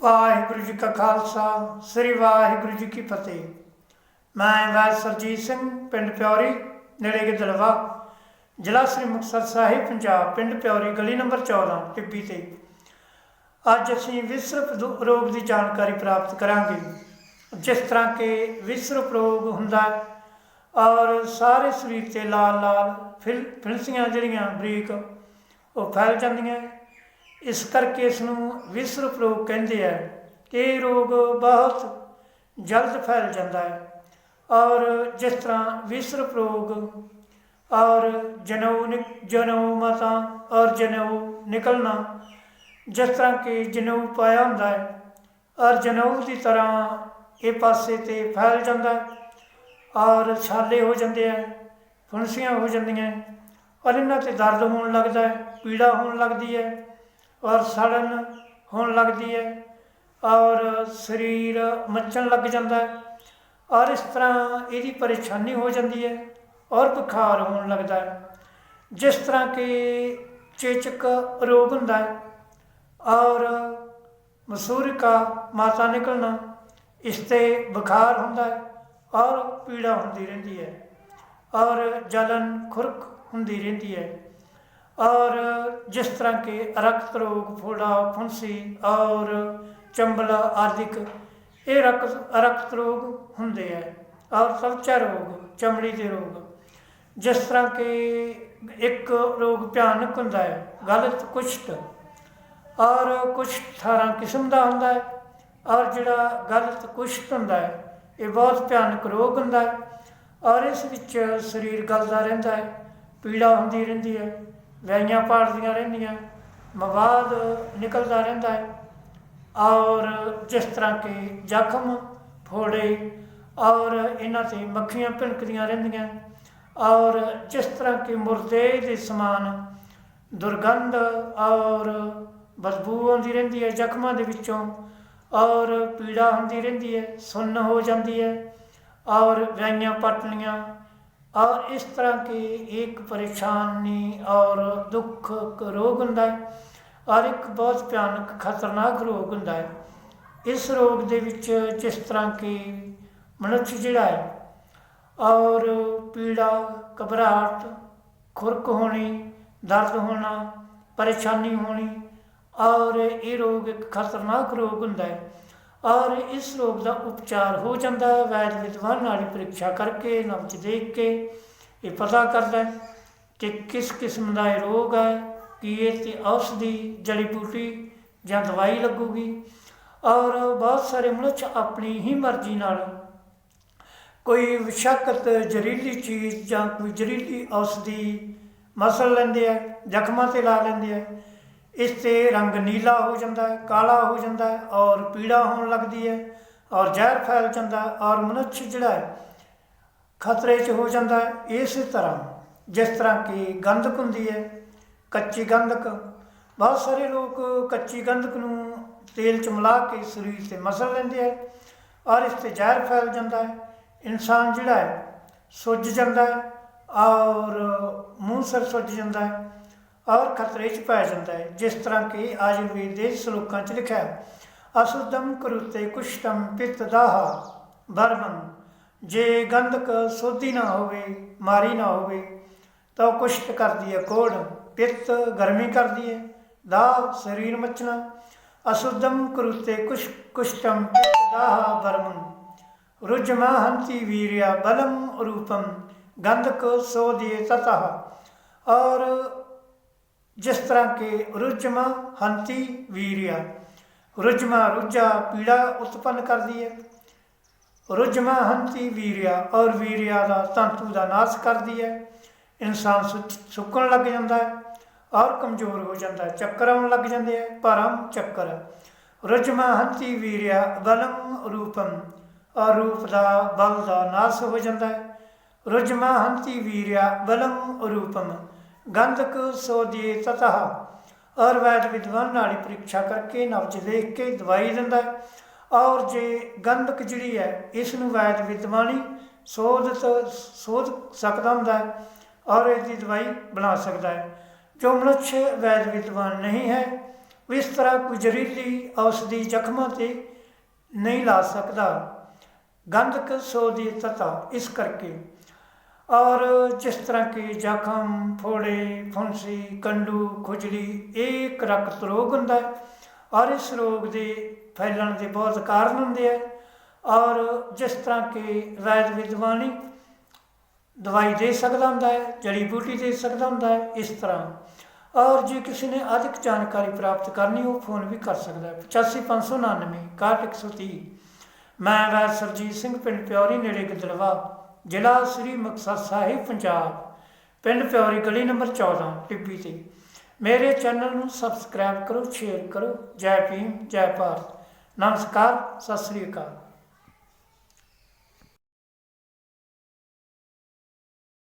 ਵਾਹਿਗੁਰੂ ਜੀ ਕਾ ਖਾਲਸਾ, ਸ੍ਰੀ ਵਾਹਿਗੁਰੂ ਜੀ ਕੀ ਫਤਿਹ। ਮੈਂ ਵਾਜ ਸਰਜੀਤ ਸਿੰਘ, ਪਿੰਡ ਪਿਉਰੀ ਨੇੜੇ ਗਿੱਦੜਵਾ ਜ਼ਿਲ੍ਹਾ ਸ੍ਰੀ ਮੁਕਤਸਰ ਸਾਹਿਬ, ਪੰਜਾਬ, ਪਿੰਡ ਪਿਉਰੀ ਗਲੀ ਨੰਬਰ 14 ਟਿੱਬੀ ਤੇ। ਅੱਜ ਅਸੀਂ ਵਿਸਰਪ ਰੋਗ ਦੀ ਜਾਣਕਾਰੀ ਪ੍ਰਾਪਤ ਕਰਾਂਗੇ। ਜਿਸ ਤਰ੍ਹਾਂ ਕਿ ਵਿਸਰਪ ਰੋਗ ਹੁੰਦਾ ਔਰ ਸਾਰੇ ਸਰੀਰ ਤੇ ਲਾਲ ਲਾਲ ਫਿਲ, ਫਿਲਸੀਆਂ ਜਿਹੜੀਆਂ ਬਰੀਕ, ਉਹ ਫੈਲ ਜਾਂਦੀਆਂ ਇਸ ਕਰਕੇ ਇਸ ਨੂੰ ਵਿਸਰਪ ਰੋਗ ਕਹਿੰਦੇ ਆ ਇਹ ਰੋਗ ਬਹੁਤ ਜਲਦ ਫੈਲ ਜਾਂਦਾ ਹੈ ਔਰ ਜਿਸ ਤਰ੍ਹਾਂ ਵਿਸਰਪ ਰੋਗ ਔਰ ਜਨੇਊ ਨਿਕ- ਜਨੇਊ ਮਾਤਾ ਔਰ ਜਨੇਊ ਨਿਕਲਣਾ, ਜਿਸ ਤਰ੍ਹਾਂ ਕਿ ਜਨੇਊ ਪਾਇਆ ਹੁੰਦਾ ਹੈ ਔਰ ਜਨੇਊ ਦੀ ਤਰ੍ਹਾਂ ਇਹ ਪਾਸੇ ਤੇ ਫੈਲ ਜਾਂਦਾ ਔਰ ਛਾਲੇ ਹੋ ਜਾਂਦੇ ਆ ਫੁੰਸੀਆਂ ਹੋ ਜਾਂਦੀਆਂ ਔਰ ਇਹਨਾਂ ਤੇ ਦਰਦ ਹੋਣ ਲੱਗਦਾ ਹੈ, ਪੀੜਾ ਹੋਣ ਲੱਗਦੀ ਹੈ ਔਰ ਸੜਨ ਹੋਣ ਲੱਗਦੀ ਹੈ ਔਰ ਸਰੀਰ ਮੱਚਣ ਲੱਗ ਜਾਂਦਾ ਹੈ ਔਰ ਇਸ ਤਰ੍ਹਾਂ ਇਹਦੀ ਪਰੇਸ਼ਾਨੀ ਹੋ ਜਾਂਦੀ ਹੈ ਔਰ ਬੁਖਾਰ ਹੋਣ ਲੱਗਦਾ ਹੈ। ਜਿਸ ਤਰ੍ਹਾਂ ਕਿ ਚੇਚਕ ਰੋਗ ਹੁੰਦਾ ਹੈ ਔਰ ਮਸੂਰਿਕਾ ਮਾਤਾ ਨਿਕਲਣਾ, ਇਸ ਤੇ ਬੁਖਾਰ ਹੁੰਦਾ ਹੈ ਔਰ ਪੀੜਾ ਹੁੰਦੀ ਰਹਿੰਦੀ ਹੈ ਔਰ ਜਲਨ ਖੁਰਕ ਹੁੰਦੀ ਰਹਿੰਦੀ ਹੈ। ਔਰ ਜਿਸ ਤਰ੍ਹਾਂ ਕਿ ਰਕਤ ਰੋਗ ਫੋੜਾ ਫੁੰਸੀ ਔਰ ਚੰਬਲਾ ਆਦਿਕ ਇਹ ਰਕਤ ਰਕਤ ਰੋਗ ਹੁੰਦੇ ਹੈ ਔਰ ਸਵਚਾ ਰੋਗ, ਚਮੜੀ ਦੇ ਰੋਗ। ਜਿਸ ਤਰ੍ਹਾਂ ਕਿ ਇੱਕ ਰੋਗ ਭਿਆਨਕ ਹੁੰਦਾ ਹੈ, ਗਲਤ ਕੁਸ਼ਟ ਔਰ ਕੁਛ 18 ਕਿਸਮ ਦਾ ਹੁੰਦਾ ਹੈ ਔਰ ਜਿਹੜਾ ਗਲਤ ਕੁਸ਼ਟ ਹੁੰਦਾ ਹੈ, ਇਹ ਬਹੁਤ ਭਿਆਨਕ ਰੋਗ ਹੁੰਦਾ ਹੈ ਔਰ ਇਸ ਵਿੱਚ ਸਰੀਰ ਗਲਦਾ ਰਹਿੰਦਾ ਹੈ, ਪੀੜਾ ਹੁੰਦੀ ਰਹਿੰਦੀ ਹੈ। ਵੈਈਆਂ ਪਾੜਦੀਆਂ ਰਹਿੰਦੀਆਂ, ਮਵਾਦ ਨਿਕਲਦਾ ਰਹਿੰਦਾ ਹੈ। ਔਰ ਜਿਸ ਤਰ੍ਹਾਂ ਕਿ ਜ਼ਖਮ, ਫੋੜੇ, ਔਰ ਇਹਨਾਂ ਤੇ ਮੱਖੀਆਂ ਭਿਣਕਦੀਆਂ ਰਹਿੰਦੀਆਂ। ਔਰ ਜਿਸ ਤਰ੍ਹਾਂ ਕਿ ਮੁਰਦੇ ਦੇ ਸਮਾਨ, ਦੁਰਗੰਧ ਔਰ ਬਦਬੂ ਆਉਂਦੀ ਰਹਿੰਦੀ ਹੈ ਜ਼ਖਮਾਂ ਦੇ ਵਿੱਚੋਂ। ਔਰ ਪੀੜਾ ਹੁੰਦੀ ਰਹਿੰਦੀ ਹੈ, ਸੁੰਨ ਹੋ ਜਾਂਦੀ ਹੈ। ਔਰ ਵਿਆਹੀਆਂ ਪਟਲੀਆਂ ਔਰ ਇਸ ਤਰ੍ਹਾਂ ਕੀ ਇੱਕ ਪਰੇਸ਼ਾਨੀ ਔਰ ਦੁੱਖ ਕ ਰੋਗ ਹੁੰਦਾ ਹੈ ਔਰ ਇੱਕ ਬਹੁਤ ਭਿਆਨਕ, ਖਤਰਨਾਕ ਰੋਗ ਹੁੰਦਾ ਹੈ। ਇਸ ਰੋਗ ਦੇ ਵਿੱਚ ਜਿਸ ਤਰ੍ਹਾਂ ਕਿ ਮਨੁੱਖ ਜਿਹੜਾ ਹੈ ਔਰ ਪੀੜਾ, ਘਬਰਾਹਟ, ਖੁਰਕ ਹੋਣੀ, ਦਰਦ ਹੋਣਾ, ਪਰੇਸ਼ਾਨੀ ਹੋਣੀ ਔਰ ਇਹ ਰੋਗ ਇੱਕ ਖਤਰਨਾਕ ਰੋਗ ਹੁੰਦਾ ਹੈ। ਔਰ ਇਸ ਰੋਗ ਦਾ ਉਪਚਾਰ ਹੋ ਜਾਂਦਾ ਹੈ। ਵੈਦ ਵਿਦਵਾਨ ਨਾਲ ਹੀ ਪ੍ਰੀਖਿਆ ਕਰਕੇ ਨਬਜ ਦੇਖ ਕੇ ਇਹ ਪਤਾ ਕਰਦਾ ਕਿ ਕਿਸ ਕਿਸਮ ਦਾ ਇਹ ਰੋਗ ਹੈ, ਕੀ ਇਹ ਤੇ ਔਸ਼ਧੀ, ਜੜੀ ਬੂਟੀ ਜਾਂ ਦਵਾਈ ਲੱਗੂਗੀ। ਔਰ ਬਹੁਤ ਸਾਰੇ ਮਨੁੱਖ ਆਪਣੀ ਹੀ ਮਰਜ਼ੀ ਨਾਲ ਕੋਈ ਵਿਸ਼ਾਕਤ ਜ਼ਹਿਰੀਲੀ ਚੀਜ਼ ਜਾਂ ਕੋਈ ਜ਼ਹਿਰੀਲੀ ਔਸ਼ਧੀ ਮਸਲ ਲੈਂਦੇ ਆ, ਜ਼ਖਮਾਂ ਤੇ ਲਾ ਲੈਂਦੇ ਆ। ਇਸ ਤੇ ਰੰਗ ਨੀਲਾ ਹੋ ਜਾਂਦਾ ਹੈ, ਕਾਲਾ ਹੋ ਜਾਂਦਾ ਹੈ ਔਰ ਪੀੜਾ ਹੋਣ ਲੱਗਦੀ ਹੈ ਔਰ ਜ਼ਹਿਰ ਫੈਲ ਜਾਂਦਾ ਹੈ ਔਰ ਮਨੁੱਖ ਜਿਹੜਾ ਹੈ ਖਤਰੇ 'ਚ ਹੋ ਜਾਂਦਾ ਹੈ। ਇਸੇ ਤਰ੍ਹਾਂ ਜਿਸ ਤਰ੍ਹਾਂ ਕਿ ਗੰਧਕ ਹੁੰਦੀ ਹੈ, ਕੱਚੀ ਗੰਧਕ, ਬਹੁਤ ਸਾਰੇ ਲੋਕ ਕੱਚੀ ਗੰਧਕ ਨੂੰ ਤੇਲ 'ਚ ਮਿਲਾ ਕੇ ਸਰੀਰ ਤੇ ਮਸਲ ਲੈਂਦੇ ਆ ਔਰ ਇਸ ਤੇ ਜ਼ਹਿਰ ਫੈਲ ਜਾਂਦਾ ਹੈ। ਇਨਸਾਨ ਜਿਹੜਾ ਹੈ ਸੁੱਜ ਜਾਂਦਾ ਹੈ ਔਰ ਮੂੰਹ ਸਿਰ ਸੁੱਜ ਜਾਂਦਾ ਹੈ। ਔਰ ਖਤਰੇ 'ਚ ਪੈ ਜਾਂਦਾ ਹੈ, ਜਿਸ ਤਰ੍ਹਾਂ ਕਿ ਆਯੁਰਵੇਦ ਦੇ ਸ਼ਲੋਕਾਂ 'ਚ ਲਿਖਿਆ ਹੈ ਅਸੁਦਮ ਕਰੁਤੇ ਕੁਸ਼ਟਮ ਪਿਤ ਦਾਹ ਬਰਮਨ ਜੇ ਗੰਧਕ ਸੋਧੀ ਨਾ ਹੋਵੇ, ਮਾਰੀ ਨਾ ਹੋਵੇ, ਤਾਂ ਉਹ ਕੁਸ਼ਟ ਕਰਦੀ ਹੈ ਕੋੜ, ਪਿੱਤ ਗਰਮੀ ਕਰਦੀ ਹੈ ਦਾ ਸਰੀਰ ਮਚਣਾ ਅਸੁਦਮ ਕਰੁਤੇ ਕੁਸ਼ ਕੁਸ਼ਟਮ ਪਿਤ ਦਾਹ ਬਰਮਨ ਰੁਜਮਾ ਹੰਤੀ ਵੀਰਿਆ ਬਲਮ ਰੂਪਮ ਗੰਧਕ ਸੋਧੀਏ ਤਤਹ, ਔਰ ਜਿਸ ਤਰ੍ਹਾਂ ਕਿ ਰੁਜਮਾ ਹੰਤੀ ਵੀਰਿਆ। ਰੁਜਮਾ ਰੁਜਾ ਪੀੜਾ ਉਤਪੰਨ ਕਰਦੀ ਹੈ। ਰੁਜਮਾ ਹੰਤੀ ਵੀਰਿਆ ਔਰ ਵੀਰਿਆ ਦਾ ਤੰਤੂ ਦਾ ਨਾਸ਼ ਕਰਦੀ ਹੈ। ਇਨਸਾਨ ਸੁੱਚ- ਸੁੱਕਣ ਲੱਗ ਜਾਂਦਾ ਹੈ ਔਰ ਕਮਜ਼ੋਰ ਹੋ ਜਾਂਦਾ ਹੈ। ਚੱਕਰ ਆਉਣ ਲੱਗ ਜਾਂਦੇ ਹੈ। ਭਰਮ ਚੱਕਰ। ਰੁਜਮਾ ਹੰਤੀ ਵੀਰਿਆ ਬਲਮ ਰੂਪਮ ਔਰ ਰੂਪ ਦਾ ਬਲ ਦਾ ਨਾਸ਼ ਹੋ ਜਾਂਦਾ ਹੈ। ਰੁਜਮਾ ਹੰਤੀ ਵੀਰਿਆ ਬਲਮ ਰੂਪਮ ਗੰਧਕ ਸੋਧੀ ਤਤਹ। ਔਰ ਵੈਦ ਵਿਦਵਾਨ ਨਾਲ ਹੀ ਪ੍ਰੀਖਿਆ ਕਰਕੇ ਨਵਜ ਦੇਖ ਕੇ ਦਵਾਈ ਦਿੰਦਾ ਹੈ। ਔਰ ਜੇ ਗੰਧਕ ਜਿਹੜੀ ਹੈ ਇਸ ਨੂੰ ਵੈਦ ਵਿਦਵਾਨੀ ਸੋਧ ਸੋਧ ਸਕਦਾ ਹੁੰਦਾ ਹੈ ਔਰ ਇਸ ਦੀ ਦਵਾਈ ਬਣਾ ਸਕਦਾ ਹੈ। ਜੋ ਮਨੁੱਖ ਵੈਦ ਵਿਦਵਾਨ ਨਹੀਂ ਹੈ, ਇਸ ਤਰ੍ਹਾਂ ਕੋਈ ਜ਼ਹਿਰੀਲੀ ਔਸ਼ਧੀ ਜ਼ਖਮਾਂ ਤੇ ਨਹੀਂ ਲਾ ਸਕਦਾ। ਗੰਧਕ ਸੋ ਦੀ ਤਤਾ ਇਸ ਕਰਕੇ ਔਰ ਜਿਸ ਤਰ੍ਹਾਂ ਕਿ ਜ਼ਖਮ, ਫੋੜੇ, ਫੁੰਸੀ, ਕੰਡੂ, ਖੁਜਲੀ ਇਹ ਕਰਕਤ ਰੋਗ ਹੁੰਦਾ ਹੈ ਔਰ ਇਸ ਰੋਗ ਦੇ ਫੈਲਣ ਦੇ ਬਹੁਤ ਕਾਰਨ ਹੁੰਦੇ ਆ। ਔਰ ਜਿਸ ਤਰ੍ਹਾਂ ਕਿ ਵੈਦ ਵਿਦਵਾਨੀ ਦਵਾਈ ਦੇ ਸਕਦਾ ਹੁੰਦਾ ਹੈ, ਜੜੀ ਬੂਟੀ ਦੇ ਸਕਦਾ ਹੁੰਦਾ ਹੈ, ਇਸ ਤਰ੍ਹਾਂ। ਔਰ ਜੇ ਕਿਸੇ ਨੇ ਅਧਿਕ ਜਾਣਕਾਰੀ ਪ੍ਰਾਪਤ ਕਰਨੀ, ਉਹ ਫੋਨ ਵੀ ਕਰ ਸਕਦਾ ਹੈ। 85599 6130 ਮੈਂ ਵੈਦ ਸਰਜੀਤ ਸਿੰਘ, ਪਿੰਡ ਪਿਉਰੀ ਨੇੜੇ ਗਿੱਦੜਵਾ। ਜ਼ਿਲ੍ਹਾ ਸ੍ਰੀ ਮੁਕਤਸਰ ਸਾਹਿਬ, ਪੰਜਾਬ। ਪਿੰਡ ਪਿਓਰੀ ਗਲੀ ਨੰਬਰ 14 ਟਿੱਬੀ ਤੇ। ਮੇਰੇ ਚੈਨਲ ਨੂੰ ਸਬਸਕ੍ਰਾਈਬ ਕਰੋ, ਸ਼ੇਅਰ ਕਰੋ। ਜੈ ਭੀਮ, ਜੈ ਭਾਰਤ। ਨਮਸਕਾਰ, ਸਤਿ ਸ੍ਰੀ ਅਕਾਲ।